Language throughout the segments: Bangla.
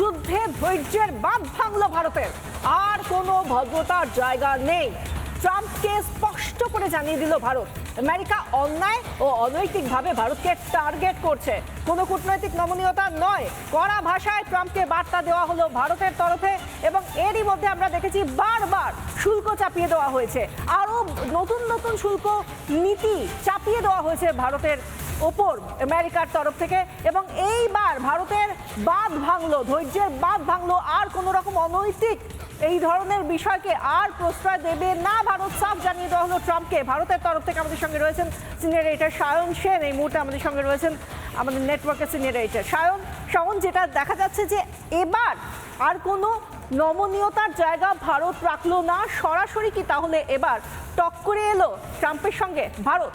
যুদ্ধে ধৈর্যের বাঁধ ভাঙল ভারতের। আর কোনো ভদ্রতার জায়গা নেই। ট্রাম্পকে স্পষ্ট করে জানিয়ে দিল ভারত। আমেরিকা অন্যায় ও অনৈতিকভাবে ভারতকে টার্গেট করছে। কোনো কূটনৈতিক নমনীয়তা নয়। কড়া ভাষায় ট্রাম্পকে বার্তা দেওয়া হলো ভারতের তরফে এবং এরই মধ্যে আমরা দেখেছি বারবার শুল্ক চাপিয়ে দেওয়া হয়েছে। আরও নতুন নতুন শুল্ক নীতি চাপিয়ে দেওয়া হয়েছে ভারতের ওপর আমেরিকার তরফ থেকে এবং এইবার ভারতের বাঁধ ভাঙলো, ধৈর্যের বাঁধ ভাঙলো, আর কোনো রকম অনৈতিক এই ধরনের বিষয়কে আর প্রশ্রয় দেবে না। ভারত সাফ জানিয়ে দেওয়া হলো ট্রাম্পকে। ভারতের তরফ থেকে আমাদের সঙ্গে রয়েছেন সিনিয়র এডিটর সায়ন সেন। এই মুহূর্তে আমাদের সঙ্গে রয়েছেন আমাদের নেটওয়ার্কের সিনিয়র এডিটর। সায়ন সায়ন যেটা দেখা যাচ্ছে যে এবার আর কোনো নমনীয়তার জায়গা ভারত রাখল না। সরাসরি কি তাহলে এবার টক করে এলো ট্রাম্পের সঙ্গে ভারত?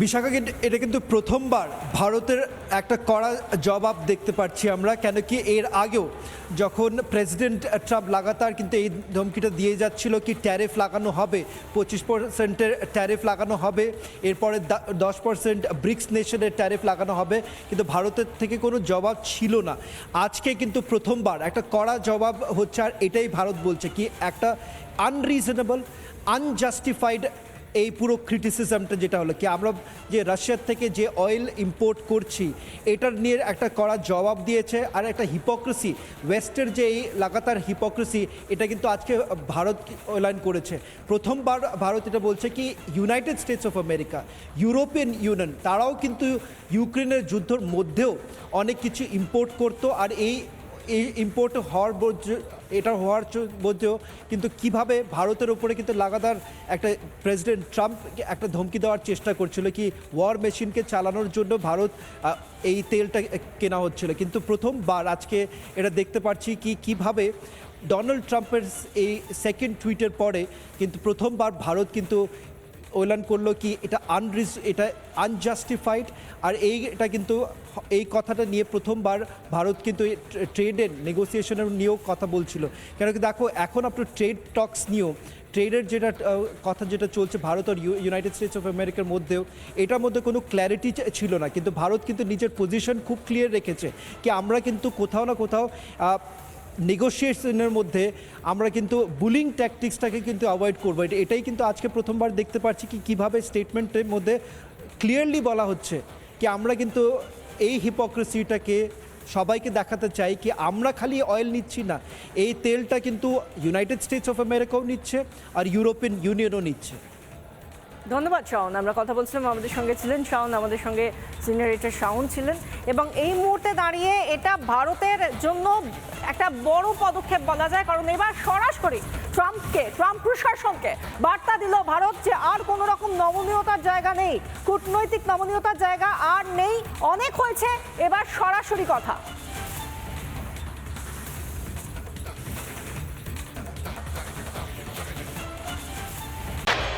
বিশাখা এটা কিন্তু প্রথমবার ভারতের একটা কড়া জবাব দেখতে পাচ্ছি আমরা কেন কি এর আগেও যখন প্রেসিডেন্ট ট্রাম্প লাগাতার কিন্তু এই ধমকিটা দিয়ে যাচ্ছিল কি ট্যারিফ লাগানো হবে, পঁচিশ পার্সেন্টের ট্যারিফ লাগানো হবে, এরপরে দশ পার্সেন্ট ব্রিক্স নেশনের ট্যারিফ লাগানো হবে, কিন্তু ভারতের থেকে কোনো জবাব ছিল না। আজকে কিন্তু প্রথমবার একটা কড়া জবাব হচ্ছে, আর এটাই ভারত বলছে কি, একটা আনরিজনেবল আনজাস্টিফাইড এই পুরো ক্রিটিসিজমটা যেটা হলো, কি আমরা যে রাশিয়ার থেকে যে অয়েল ইম্পোর্ট করছি, এটার নিয়ে একটা কড়া জবাব দিয়েছে আর একটা হিপোক্রেসি ওয়েস্টের যে এই লাগাতার হিপোক্রেসি এটা কিন্তু আজকে ভারত ওলাইন করেছে। প্রথমবার ভারত এটা বলছে কি United States of America European Union তারাও কিন্তু ইউক্রেনের যুদ্ধর মধ্যেও অনেক কিছু ইম্পোর্ট করতো আর এই এই ইম্পোর্ট হওয়ার এটা হওয়ার মধ্যেও কিন্তু কীভাবে ভারতের উপরে কিন্তু লাগাতার একটা প্রেসিডেন্ট ট্রাম্প একটা ধমকি দেওয়ার চেষ্টা করছিল কি, ওয়ার মেশিনকে চালানোর জন্য ভারত এই তেলটা কেনা হচ্ছিল। কিন্তু প্রথমবার আজকে এটা দেখতে পাচ্ছি কি, কীভাবে ডোনাল্ড ট্রাম্পের এই সেকেন্ড টুইটের পরে কিন্তু প্রথমবার ভারত কিন্তু ওলান করল কি, এটা আনরিজ এটা আনজাস্টিফাইড আর এই এটা কিন্তু এই কথাটা নিয়ে প্রথমবার ভারত কিন্তু ট্রেডের নেগোসিয়েশনের নিয়েও কথা বলছিল। কেন কি দেখো, এখন আপনার ট্রেড টক্স নিয়েও ট্রেডের যেটা কথা যেটা চলছে ভারত আর ইউনাইটেড স্টেটস অফ আমেরিকার মধ্যেও, এটার মধ্যে কোনো ক্ল্যারিটি ছিল না। কিন্তু ভারত কিন্তু নিজের পজিশন খুব ক্লিয়ার রেখেছে, কি আমরা কিন্তু কোথাও না কোথাও নেগোসিয়েশনের মধ্যে আমরা কিন্তু বুলিং ট্যাকটিক্সটাকে কিন্তু অ্যাভয়েড করব। এটা, এটাই কিন্তু আজকে প্রথমবার দেখতে পাচ্ছি কি, কীভাবে স্টেটমেন্টের মধ্যে ক্লিয়ারলি বলা হচ্ছে কি আমরা কিন্তু এই হিপোক্রেসিটাকে সবাইকে দেখাতে চাই কি আমরা খালি অয়েল নিচ্ছি না। এই তেলটা কিন্তু ইউনাইটেড স্টেটস অফ আমেরিকাও নিচ্ছে আর ইউরোপিয়ান ইউনিয়নও নিচ্ছে। ধন্যবাদ, শাওন। আমরা কথা বলছিলাম আমাদের সঙ্গে ছিলেন শাওন, আমাদের সঙ্গে সিনিয়র এডিটর শাওন ছিলেন। এবং এই মুহূর্তে দাঁড়িয়ে এটা ভারতের জন্য একটা বড় পদক্ষেপ বলা যায়। কারণ এবার সরাসরি ট্রাম্পকে, ট্রাম্প প্রশাসনকে বার্তা দিল ভারত যে আর কোনো রকম নমনীয়তার জায়গা নেই। কূটনৈতিক নমনীয়তার জায়গা আর নেই। অনেক হয়েছে। এবার সরাসরি কথা।